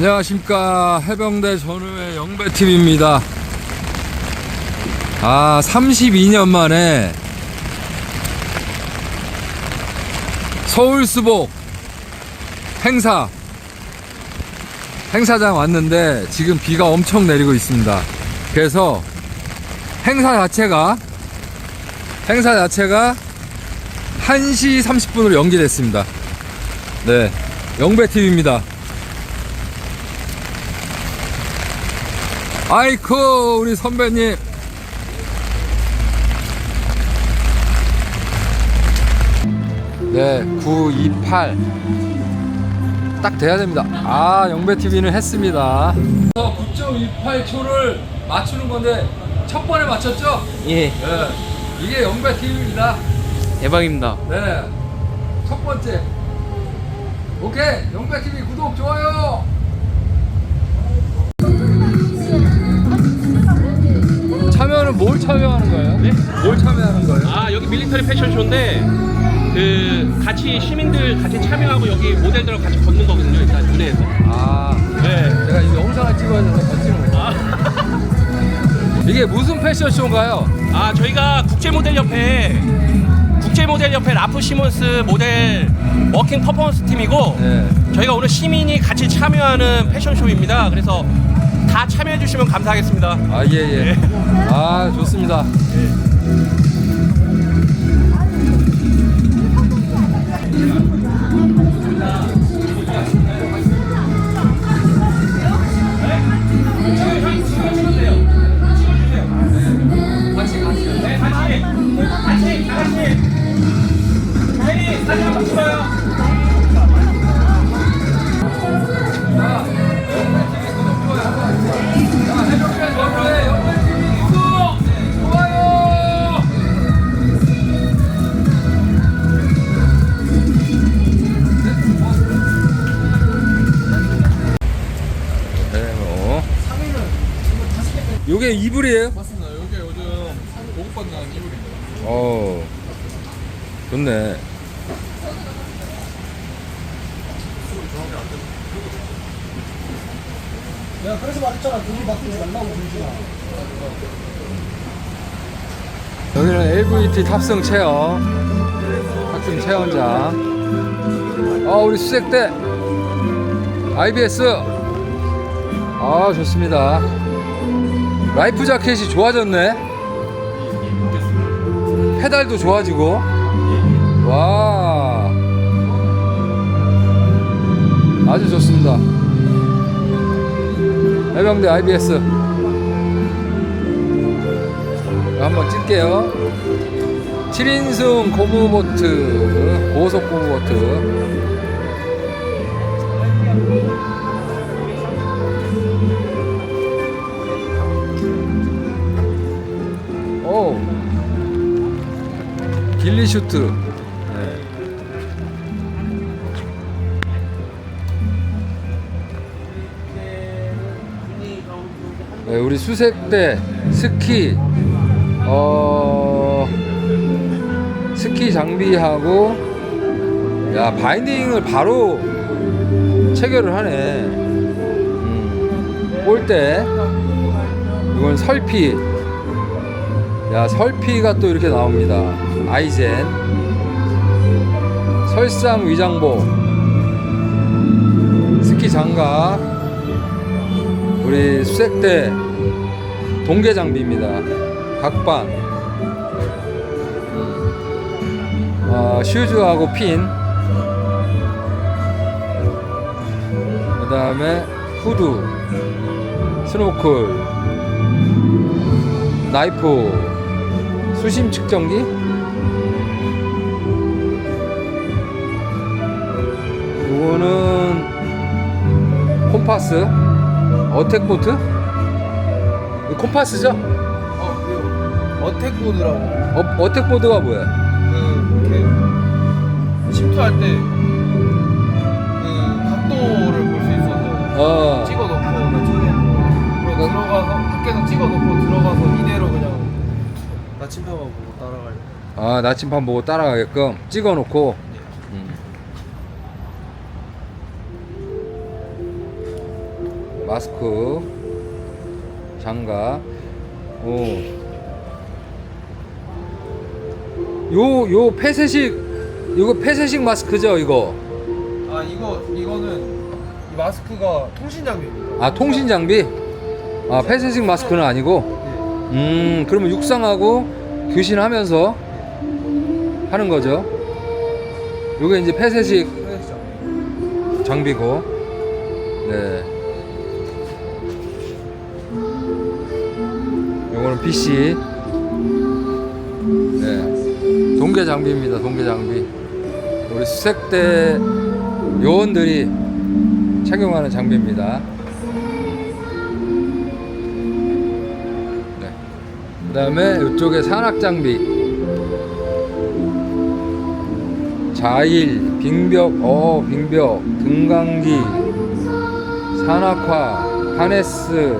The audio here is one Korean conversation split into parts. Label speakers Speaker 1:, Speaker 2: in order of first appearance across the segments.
Speaker 1: 안녕하십니까. 해병대 전우의 영배팀입니다. 아 32년 만에 서울수복 행사 행사장 왔는데 지금 비가 엄청 내리고 있습니다. 그래서 행사 자체가 행사 자체가 1시 30분으로 연기됐습니다. 네 영배팀입니다. 아이쿠 우리 선배님. 네 928 딱 돼야 됩니다. 아 영배TV는 했습니다. 9.28초를 맞추는 건데 첫 번에 맞췄죠?
Speaker 2: 예,
Speaker 1: 네 이게 영배TV입니다
Speaker 2: 대박입니다.
Speaker 1: 네 첫 번째 오케이 영배TV 구독 좋아요 참여는 뭘 참여하는 거예요?
Speaker 2: 네?
Speaker 1: 뭘 참여하는 거예요?
Speaker 2: 아 여기 밀리터리 패션쇼인데 그 같이 시민들 같이 참여하고 여기 모델들하고 같이 걷는 거거든요. 일단 무대에서.
Speaker 1: 아,
Speaker 2: 네.
Speaker 1: 제가 이 영상을 찍어야 돼서 거치는 거예요.
Speaker 2: 아,
Speaker 1: 이게 무슨 패션쇼인가요?
Speaker 2: 아 저희가 국제 모델 협회 국제 모델 협회 라프 시몬스 모델 워킹 퍼포먼스 팀이고
Speaker 1: 네.
Speaker 2: 저희가 오늘 시민이 같이 참여하는 패션쇼입니다. 그래서 다 참여해 주시면 감사하겠습니다.
Speaker 1: 아, 예, 예. 아, 좋습니다. 네, 뭐. 요게 이불이에요?
Speaker 3: 맞습니다. 여기 요즘 보급받는 이불입니다.
Speaker 1: 어, 좋네.
Speaker 4: 내가 그래서 말했잖아. 돈이 바꾸지 말라고 돈지나.
Speaker 1: 여기는 LVT 탑승 체어. 탑승 체험장. 아, 우리 수색대. IBS. 아, 좋습니다. 라이프 자켓이 좋아졌네. 페달도 좋아지고. 와. 아주 좋습니다. 해병대 IBS. 한번 찔게요. 7인승 고무보트, 고속 고무보트. 길리슈트. 네. 네, 우리 수색대 스키 어 스키 장비하고 야 바인딩을 바로 체결을 하네 음, 볼대 이건 설피 야 설피가 또 이렇게 나옵니다 아이젠. 설상 위장복 스키 장갑 우리 수색대 동계 장비입니다. 각반, 어, 슈즈하고 핀, 그 다음에 후드, 스노클, 나이프, 수심 측정기, 이거는 콤파스, 어택보트, 콤파스죠?
Speaker 3: 어, 그 어택보드라고
Speaker 1: 어, 어택보드가 뭐야?
Speaker 3: 그 이렇게 침투할 때 그 각도를 볼 수 있어서
Speaker 1: 어,
Speaker 3: 찍어 놓고 나중에 그리고 들어가서 밖에서 찍어 놓고 들어가서 이대로 그냥 나침반만 보고 따라가요.
Speaker 1: 아 나침반 보고 따라가게끔 찍어놓고 마스크. 장갑. 오 요 요 폐쇄식 이거 폐쇄식 마스크죠 이거?
Speaker 3: 아 이거 이거는 이 마스크가 통신 장비입니다.
Speaker 1: 아 통신 장비? 아 폐쇄식 마스크는 아니고?
Speaker 3: 네.
Speaker 1: 음 그러면 육상하고 교신하면서 하는 거죠? 요게 이제 폐쇄식. 장비고. 네 요거는 PC. 네. 동계 장비입니다 동계 장비. 우리 수색대 요원들이 착용하는 장비입니다. 네. 그 다음에 이쪽에 산악 장비. 자일, 빙벽, 어, 빙벽, 등강기, 산악화, 하네스,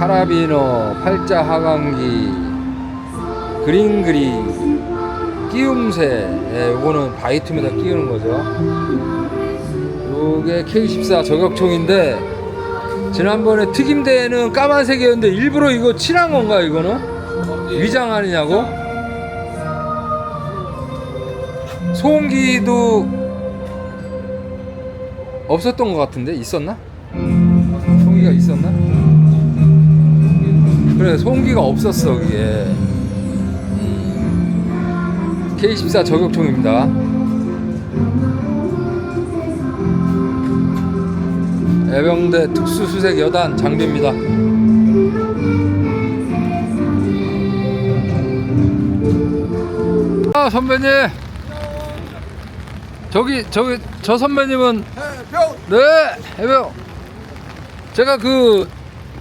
Speaker 1: 카라비너, 팔자 하강기, 그린그리, 끼움새, 예, 요거는 바이툼에다 끼우는 거죠. 요게 K14 저격총인데, 지난번에 특임대회는 까만색이었는데, 일부러 이거 칠한 건가, 이거는?
Speaker 3: 어, 예.
Speaker 1: 위장하느냐고? 소음기도 없었던 것 같은데 있었나? 소음기가 있었나? 그래 소음기가 없었어 그게. 음. K14 저격총입니다. 애병대 특수수색 여단 장비입니다. 아 선배님. 저기 저기 저 선배님은 네 해병. 제가 그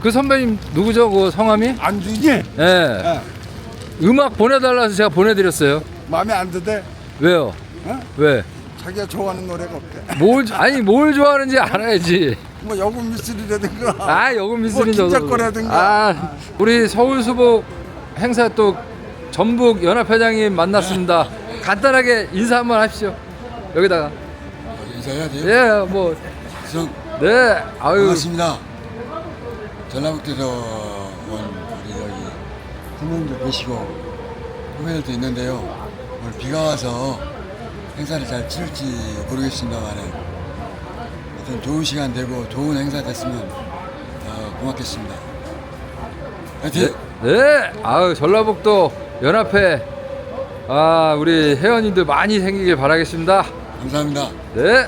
Speaker 1: 그 선배님 누구죠 그 성함이
Speaker 5: 안주지?
Speaker 1: 예
Speaker 5: 예.
Speaker 1: 음악 보내달라서 제가 보내드렸어요
Speaker 5: 마음에 안 드대?
Speaker 1: 왜요
Speaker 5: 어?
Speaker 1: 왜
Speaker 5: 자기가 좋아하는 노래가 없대.
Speaker 1: 뭘 아니 뭘 좋아하는지 알아야지
Speaker 5: 뭐 여군 미술이라든가.
Speaker 1: 아 여금 미술인
Speaker 5: 뭐
Speaker 1: 저도
Speaker 5: 김작거라든가.
Speaker 1: 아 우리 서울 수복 행사 또 전북 연합회장님 만났습니다 간단하게 인사 한번 하십시오 여기다가
Speaker 6: 인사해야 돼요?
Speaker 1: 예 뭐 네, 아유,
Speaker 6: 반갑습니다. 전라북도에서 온 우리 여기 부모님도 계시고 후배들도 있는데요. 오늘 비가 와서 행사를 잘 치를지 모르겠습니다만 하여튼 좋은 시간 되고 좋은 행사 됐으면 어, 고맙겠습니다. 화이팅!
Speaker 1: 네, 네, 아유, 전라북도 연합회, 아, 우리 회원님들 많이 생기길 바라겠습니다.
Speaker 6: 감사합니다.
Speaker 1: 네.